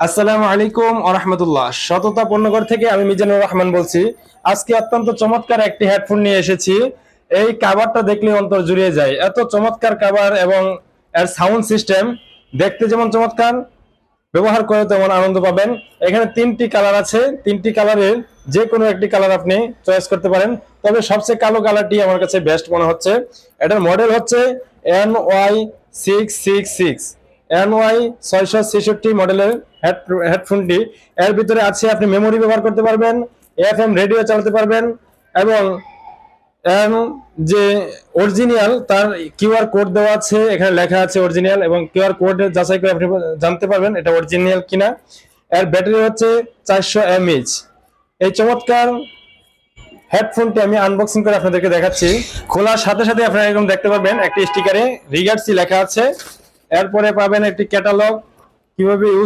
আসসালামু আলাইকুম আরহামতুল্লাহ সততা পণ্যগর থেকে আমি মিজানুর রহমান বলছি। আজকে অত্যন্ত চমৎকার একটি হেডফোন নিয়ে এসেছি। এই কাভারটা দেখলে অন্তর জুড়িয়ে যায়। এত চমৎকার কাভার এবং এর সাউন্ড সিস্টেম দেখতে যেমন চমৎকার, ব্যবহার করে তেমন আনন্দ পাবেন। এখানে তিনটি কালার আছে। তিনটি কালারের যে কোনো একটি কালার আপনি চয়েস করতে পারেন। তবে সবচেয়ে কালো কালারটি আমার কাছে বেস্ট মনে হচ্ছে। এটার মডেল হচ্ছে N Y six six six N Y ছয়শো ছেষট্টি মডেলের হেড হেডফোনটি। এর ভিতরে আছে, আপনি মেমোরি ব্যবহার করতে পারবেন এফ এম রেডিও চালাতে পারবেন এবং যে অরিজিনাল তার কিউআর কোড দেওয়া আছে, এখানে লেখা আছে অরিজিনাল এবং কিউআর কোড যাচাই করে আপনি জানতে পারবেন এটা অরিজিনাল কিনা। এর ব্যাটারি হচ্ছে চারশো এমএইচ। এই চমৎকার হেডফোনটি আমি আনবক্সিং করে আপনাদেরকে দেখাচ্ছি। খোলার সাথে সাথে আপনারা এরকম দেখতে পারবেন, একটি স্টিকারে রিগার্সি লেখা আছে। এরপরে পাবেন একটি ক্যাটালগ। কীভাবে